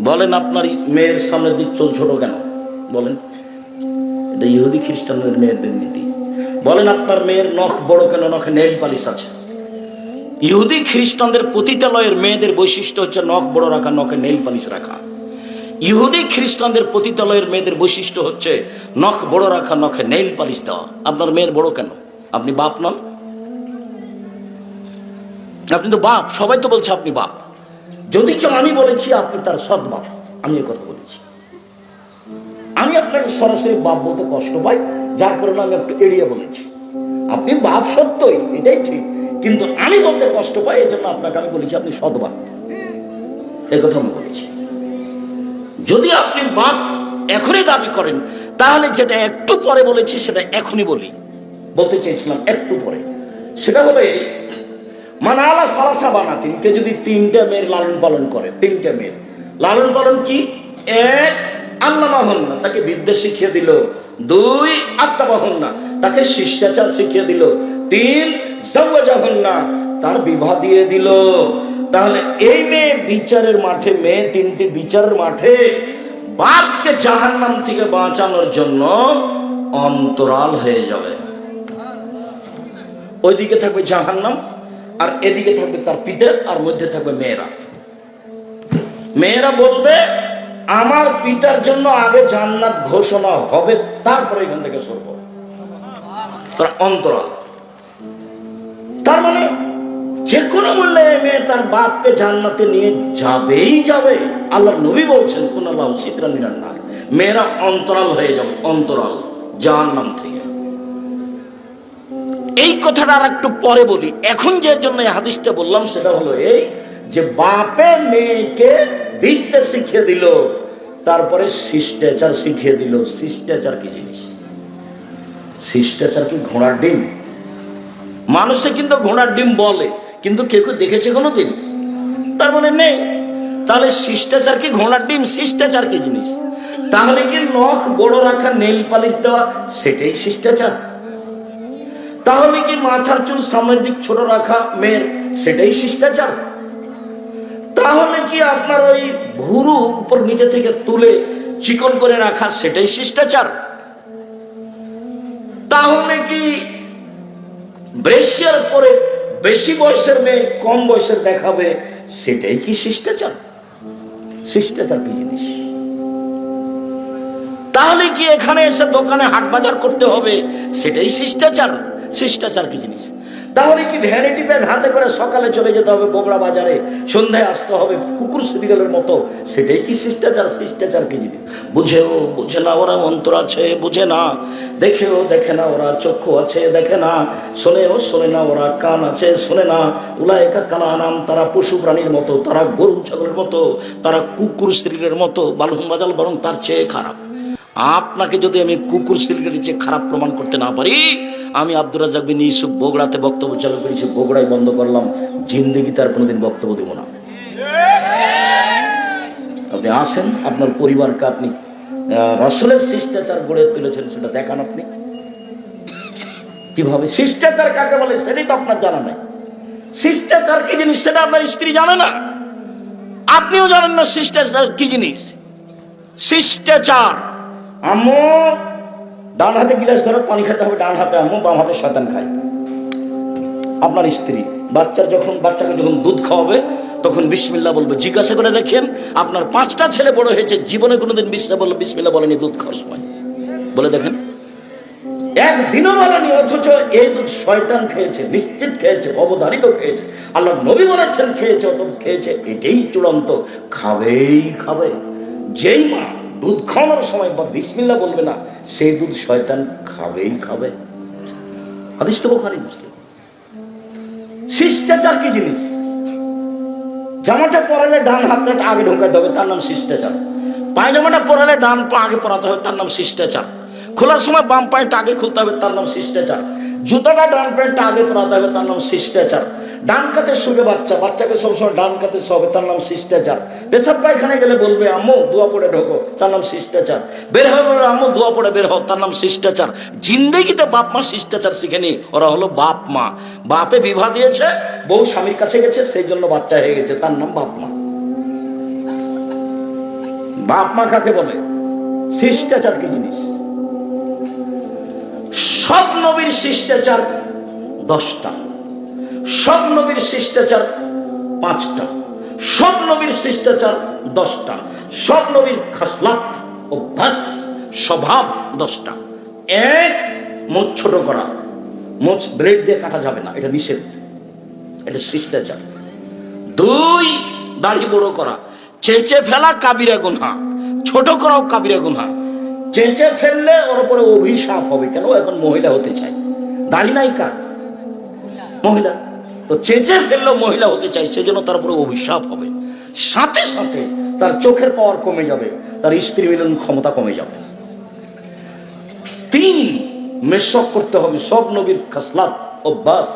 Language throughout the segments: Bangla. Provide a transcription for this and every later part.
বলেন, আপনার মেয়ের সামনে দিক চুল ছোট কেন? বলেন, এটা ইহুদি খ্রিস্টানদের মেয়েদের নীতি। বলেন, আপনার মেয়ের নখ বড় কেন? নখে নেল পালিশ আছে। ইহুদি খ্রিস্টানদের পতিতালয়ের মেয়েদের বৈশিষ্ট্য হচ্ছে নখ বড় রাখা, নখে নেল পালিশ রাখা। ইহুদি খ্রিস্টানদের পতিতালয়ের মেয়েদের বৈশিষ্ট্য হচ্ছে নখ বড় রাখা, নখে নেল পালিশ দেওয়া। আপনার মেয়ের বড় কেন? আপনি বাপ নন? আপনি তো বাপ, সবাই তো বলছে আপনি বাপ। যদি কেউ আমি বলেছি, আপনি তার সৎ বাপ আমি কথা বলেছি। আমি আপনাকে সরাসরি বাপ বলতে কষ্ট পাই, যার কারণে আমি একটু এড়িয়ে বলেছি। আপনি বাপ সত্যই, এটাই ঠিক। কিন্তু আমি বলতে কষ্ট পাই এই জন্য আপনাকে আমি বলেছি, আপনি সৎ এই কথা আমি বলেছি। যদি আপনি বাপ এখনই দাবি করেন, তাহলে যেটা একটু পরে বলেছি, সেটা এখনই বলি। বলতে চেয়েছিলাম একটু পরে। সেটা হবে মানে আলা সালাসা বানাতিন। কে যদি তিনটা মেয়ের লালন পালন করে, তিনটা মেয়ের। লালন পালন কি? এক আল্লাহ না, তাকে বিদ্যা শিখিয়ে দিল। দুই আত্মাবাহন না, তাকে শিষ্টাচার শিখিয়ে দিল। তিন না, তার বিবাহ দিয়ে দিল। তাহলে এই মেয়ে বিচারের মাঠে, মেয়ে তিনটি বিচারের মাঠে, বাপকে জাহান্নাম থেকে বাঁচানোর জন্য অন্তরাল হয়ে যাবে। ওইদিকে থাকবে জাহান্নাম। আর এদিকে থাকবে তার পিতা, আর মধ্যে থাকবে মেয়েরা। মেয়েরা বলবে, আমার পিতার জন্য আগে জান্নাত ঘোষণা হবে, তারপরে এখান থেকে সরব। তার অন্তরাল। তার মানে যে কোনো মূল্যে মেয়ে তার বাপকে জান্নাতে নিয়ে যাবেই যাবে। আল্লাহ নবী বলছেন কোন আল্লাহ সিতরা মিনার না মেয়েরা অন্তরাল হয়ে যাবে, অন্তরাল, জাহান্নাম থেকে। এই কথাটা আর একটু পরে বলি। এখন যে জন্য হাদিসটা বললাম, সেটা হলো এই যে বাপে মেয়েকে বিদ্যা শিখিয়ে দিল, তারপরে শিষ্টাচার শিখিয়ে দিল। শিষ্টাচার কি জিনিস? শিষ্টাচার কি ঘোড়ার ডিম? মানুষে কিন্তু ঘোড়ার ডিম বলে, কিন্তু কেউ কেউ দেখেছে কোনো দিন তার মানে নেই। তাহলে শিষ্টাচার কি ঘোড়ার ডিম? শিষ্টাচার কি জিনিস? তাহলে কি নখ বড় রাখা, নেল পালিশ দেওয়া, সেটাই শিষ্টাচার? তাহলে কি মাথার চুল সামনের দিক ছোট রাখা মেয়ের, সেটাই শিষ্টাচার। তাহলে কি আপনার ওই ভুরু উপর নিচে থেকে তুলে চিকন করে রাখা, সেটাই শিষ্টাচার? তাহলে কি ব্রেশিয়ার করে বেশি বয়সের মেয়ে কম বয়সের দেখাবে, সেটাই কি শিষ্টাচার? শিষ্টাচার কি জিনিস? তাহলে কি এখানে এসে দোকানে হাট বাজার করতে হবে, সেটাই শিষ্টাচার? শিষ্টাচার কি জিনিস? তাহলে কি ভ্যানিটি ব্যাগ হাতে করে সকালে চলে যেতে হবে বগড়া বাজারে? সন্ধ্যায় আসতে হবে কুকুর সিরিয়ালের মতো? সেটাই কি শিষ্টাচার? শিষ্টাচার কি জিনিস? বুঝেও বুঝে না ওরা অন্তর আছে, বুঝে না। দেখেও দেখে না ওরা চক্ষু আছে, দেখে না। শোনেও শোনে না ওরা কান আছে, শোনে না। উলায়কা কালা নাম তারা পশু প্রাণীর মতো, তারা গরু, ছাগলের মতো, তারা কুকুর স্ত্রীর মতো বালুন বাজাল বরং তার চেয়ে খারাপ। আপনাকে যদি আমি কুকুর সিলগের চেয়ে খারাপ প্রমাণ করতে না পারি, আমি আব্দুর রাজাক বিন ইউসুফ বগুড়াতে বক্তব্য চালু করেছি বগুড়ায় বন্ধ করলাম, জিন্দিগি তার কোনোদিন বক্তব্য দেব না। আপনি আসেন, আপনার পরিবারকে আপনি রাসূলের শিষ্টাচার গড়ে তুলেছেন, সেটা দেখান আপনি। কীভাবে? শিষ্টাচার কাকে বলে, সেটাই তো আপনার জানা নাই। শিষ্টাচার কি জিনিস, সেটা আপনার স্ত্রী জানে না। আপনিও জানেন না শিষ্টাচার কি জিনিস। শিষ্টাচার আম্মু, ডান হাতে গিলাস ধরো, পানি খেতে হবে, ডান হাতে আম্মু, বাম হাতে শয়তান খায়। আপনার স্ত্রী, বাচ্চার যখন বাচ্চাকে যখন দুধ খাওয়াবে, তখন বিসমিল্লা বলবে, জিজ্ঞাসা করে দেখেন, আপনার পাঁচটা ছেলে বড় হয়েছে, জীবনে কোনোদিন বিসমিল্লা বলবে বিসমিল্লা বলেনি দুধ খাওয়ার সময়। বলে দেখেন। একদিনও বলেনি, অথচ এই দুধ শয়তান খেয়েছে, নিশ্চিত খেয়েছে, অবধারিত খেয়েছে। আল্লাহ নবী বলেছেন, খেয়েছে অত খেয়েছে, এটাই চূড়ান্ত। খাবেই খাবে। যেই মা দুধ খাওয়ানোর সময় বা বিসমিল্লা বলবে না সেই দুধ শয়তান খাবেই খাবে। হাদিস তো বোখারি, মুসলিম। শিষ্টাচার কি জিনিস? জামাটা পরালে ডান হাতটা আগে ঢোকাতে হবে, তার নাম শিষ্টাচার। পায়জামাটা পরালে ডান পা আগে পরাতে হবে, তার নাম শিষ্টাচার। খোলার সময় বাম প্যান্ট আগে খুলতে হবে তার নাম শিষ্টাচার। জুতাটা ডান প্যান্টটা আগে পরাতে হবে তার নাম শিষ্টাচার। ডান কাতে শুবে বাচ্চা বাচ্চাকে সবসময় ডান কাতে শোবে তার নাম শিষ্টাচার। পেশাব পায়খানে গেলে বলবে আম্মু দোয়া পড়ে ঢোকো তার নাম শিষ্টাচার। বের হবে বলবে, আম্মু দোয়া পড়ে বের হও তার নাম শিষ্টাচার। জিন্দেগিতে বাপ মা শিষ্টাচার শিখেনি ওরা হলো বাপ মা। বাপে বিবাহ দিয়েছে বউ স্বামীর কাছে গেছে সেই জন্য বাচ্চা হয়ে গেছে তার নাম বাপ মা। বাপ মা কাকে বলে? শিষ্টাচার কি জিনিস? সব নবীর শিষ্টাচার দশটা, সব নবীর শিষ্টাচার পাঁচটা, সব নবীর শিষ্টাচার দশটা, সব নবীর খাসলাত, অভ্যাস, স্বভাব দশটা। এক, মুখ ছোট করা। মুখ ব্লেড দিয়ে কাটা যাবে না, এটা নিষেধ। এটা শিষ্টাচার। দুই, দাড়ি বড় করা। চেঁচে ফেলা কাবিরা গুনহা। ছোট করাও কাবিরা গুনহা। চেঁচে ফেললে ওর উপরে অভিশাপ হবে কেন? এখন মহিলা হতে চায়। দাড়ি নাই কার? মহিলা। তো চেঁচে ফেললেও মহিলা হতে চায়, সেজন্য তার উপরে অভিশাপ হবে। সাথে সাথে তার চোখের পাওয়ার কমে যাবে, তার স্ত্রী মিলন ক্ষমতা কমে যাবে। তিন মেসক করতে হবে, সব নবীর খাসলাত, অভ্যাস।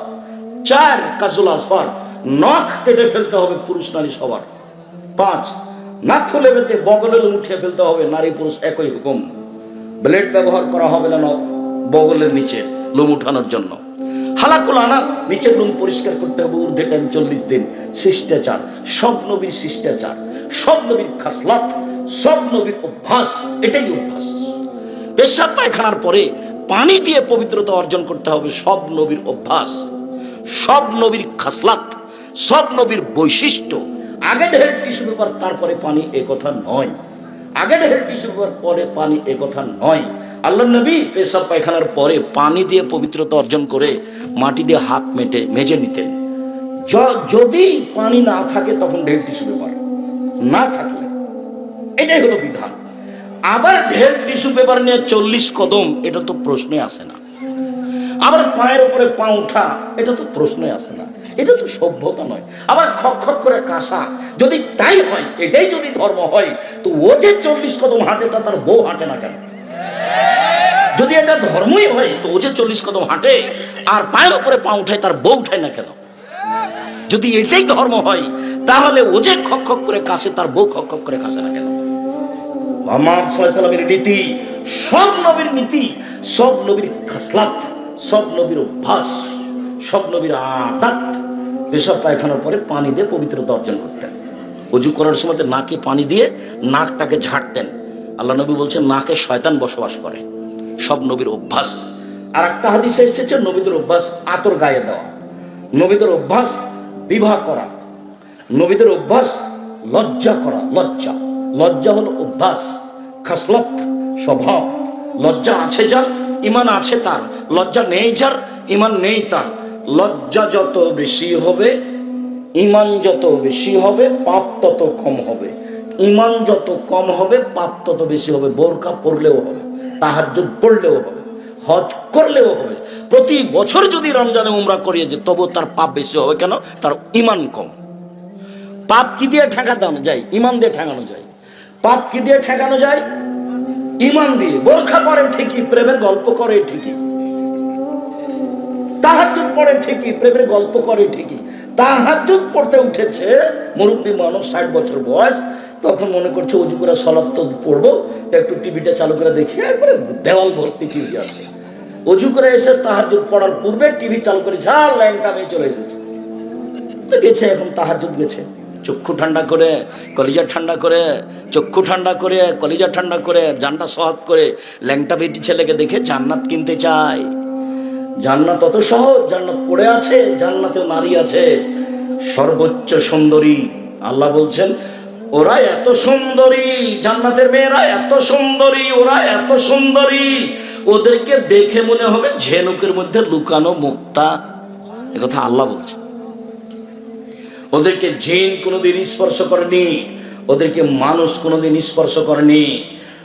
চার কাজুল আসফার, নখ কেটে ফেলতে হবে পুরুষ নারী সবার। পাঁচ নাথু লেবেতে বগলের উঠে ফেলতে হবে নারী পুরুষ একই হুকুম। ব্লেড ব্যবহার করা হবে না বগলের নিচের লোম উঠানোর জন্য। হালাকুল আনাক নিচের লোম পরিষ্কার করতে হবে ঊর্ধ্বে টাইম চল্লিশ দিন। শিষ্টাচার, সব নবীর শিষ্টাচার, সব নবীর খাসলাত, সব নবীর অভ্যাস, এটাই অভ্যাস। পেশাব পায়খানার পরে পানি দিয়ে পবিত্রতা অর্জন করতে হবে সব নবীর অভ্যাস, সব নবীর খাসলাত, সব নবীর বৈশিষ্ট্য। আগে ঢের টিস্যু পেপার, তারপরে পানি, এ কথা নয়। আগে ঢের টিস্যু পেপার পরে পানি, এ কথা নয়। আল্লাহ নবী পেশাব পায়খানার পরে পানি দিয়ে পবিত্রতা অর্জন করে মাটি দিয়ে হাত মেটে, মেজে নিতেন। যদি পানি না থাকে, তখন ঢের টিস্যু পেপার না থাকলে। এটাই হলো বিধান। আবার ঢের টিস্যু পেপার নিয়ে চল্লিশ কদম, এটা তো প্রশ্নে আসে না। আবার পায়ের উপরে পা উঠা, এটা তো প্রশ্নই আসে না। এটা তো সভ্যতা নয়। আবার খক খক করে কাঁসা। যদি তাই হয়, এটাই যদি ধর্ম হয়, তো ও যে চল্লিশ কদম হাঁটে তা তার বউ হাঁটে না কেন? যদি এটা ধর্মই হয়, তো ও যে চল্লিশ কদম হাঁটে, আর পায়ের উপরে পা উঠায়, তার বউ উঠায় না কেন? যদি এটাই ধর্ম হয়, তাহলে ও যে খক খক করে কাশে তার বউ খক খক করে কাশে না কেন? মোহাম্মদ সাল্লামের নীতি সব নবীর নীতি, সব নবীর খাসলাত, সব নবীর অভ্যাস, সব নবীর আদাত পেশাব পায়খানার পরে পানি দিয়ে পবিত্রতা অর্জন করতেন। অজু করার সময় নাকে পানি দিয়ে নাকটাকে ঝাড়তেন। আল্লাহ নবী বলছেন, নাকে শয়তান বসবাস করে। সব নবীর অভ্যাস। আর একটা হাদিসে এসেছে, নবীদের অভ্যাস আতর গায়ে দেওয়া। নবীদের অভ্যাস বিবাহ করা। নবীদের অভ্যাস লজ্জা করা, লজ্জা। লজ্জা হলো অভ্যাস, খাসলত, স্বভাব। লজ্জা আছে যার, ইমান আছে তার। লজ্জা নেই যার, ইমান নেই তার। লজ্জা যত বেশি হবে ইমান যত বেশি হবে, পাপ তত কম হবে। ইমান যত কম হবে, পাপ তত বেশি হবে। বোরকা পড়লেও হবে তাহার তাহাজ্জুদ পড়লেও হবে, হজ করলেও হবে। প্রতি বছর যদি রমজানে উমরা করিয়ে যে তবু তার পাপ বেশি হবে কেন? তার ইমান কম। পাপ কি দিয়ে ঠেকানো যায়? ইমান দিয়ে ঠেকানো যায়। পাপ কি দিয়ে ঠেকানো যায়? ইমান দিয়ে। বোরখা পরে ঠিকই, প্রেমের গল্প করে ঠিকই। তাহাজুদ পড়ে ঠিকই, প্রেমের গল্প করে ঠিকই। তাহাজুদ পড়তে উঠেছে, মুরব্বী মানুষ ষাট বছর বয়স, তখন মনে করছে উজু করে সলাপ তো পড়ব, একটু টিভিটা চালু করে দেখি, একবারে দেওয়াল ভর্তি টিভি আছে। উজু করে এসে তাহাজুদ পড়ার পূর্বে টিভি চালু করে ঝাল লাইনটা আমি চলে এসেছে। গেছে, এখন তাহাজুদ গেছে। চক্ষু ঠান্ডা করে, কলিজা ঠান্ডা করে, চক্ষু ঠান্ডা করে, কলিজা ঠান্ডা করে, জানটা সহজ করে, ল্যাংটা বেটি ছেলেকে দেখে জান্নাত কিনতে চায়। জান্নাত অত সহজ, জান্নাত পড়ে আছে, জান্নাতে নারী আছে। সর্বোচ্চ সুন্দরী, আল্লাহ বলছেন, ওরা এত সুন্দরী, জান্নাতের মেয়েরা এত সুন্দরী, ওরা এত সুন্দরী। ওদেরকে দেখে মনে হবে ঝেনুকের মধ্যে লুকানো মুক্তা। কথা আল্লাহ বলছে ওদেরকে জিন কোনোদিন স্পর্শ করেনি, ওদেরকে মানুষ কোনোদিন স্পর্শ করেনি।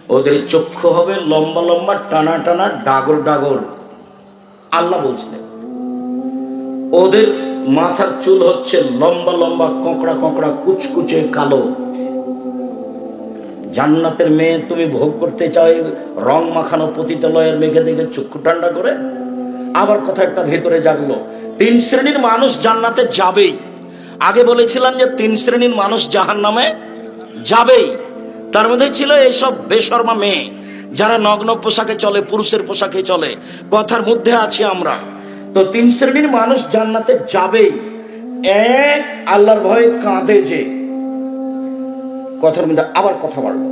ওদের চক্ষু হবে লম্বা লম্বা, টানা টানা, ডাগর ডাগর। আল্লাহ বলছিলেন, ওদের মাথার চুল হচ্ছে লম্বা লম্বা, কোঁকড়া কঁকড়া, কুচকুচে কালো। জান্নাতের মেয়ে তুমি ভোগ করতে চাও রং মাখানো পতিতালয়ের মেঘে দেখে চক্ষু ঠান্ডা করে? আবার কথা একটা ভেতরে জাগলো, তিন শ্রেণির মানুষ জান্নাতে যাবেই। আগে বলেছিলাম যে তিন শ্রেণির মানুষ জাহান নামে যাবেই। তার মধ্যে ছিল এইসব বেশর্মা মেয়ে। যারা নগ্ন পোশাকে চলে, পুরুষের পোশাকে চলে, কথার মধ্যে আছি আমরা। তো তিন শ্রেণির মানুষ জান্নাতে যাবেই। এক, আল্লাহর ভয়ে কাঁদে যে। কথার মধ্যে আবার কথা বাড়লো।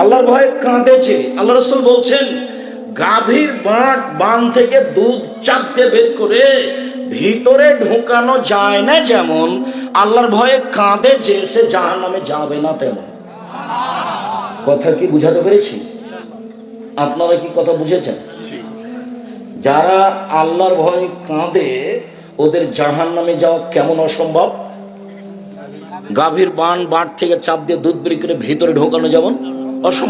আল্লাহর ভয়ে কাঁদে যে। আল্লাহ রসুল বলছেন, গাভীর বাঁট বান থেকে দুধ চাপতে বের করে ভিতরে ঢোকানো যায় না যেমন, আল্লাহর ভয়ে কাঁদে যে, সে জাহান নামে যাবে না তেমন। কথা কি বুঝাতে পেরেছি? আপনারা কি কথা বুঝেছেন? যারা আল্লাহর ভয়ে কাঁদে ওদের জাহান নামে যাওয়া কেমন অসম্ভব? গাভীর বান বাঁট থেকে চাপ দিয়ে দুধ বের করে ভিতরে ঢোকানো যেমন অসম্ভব।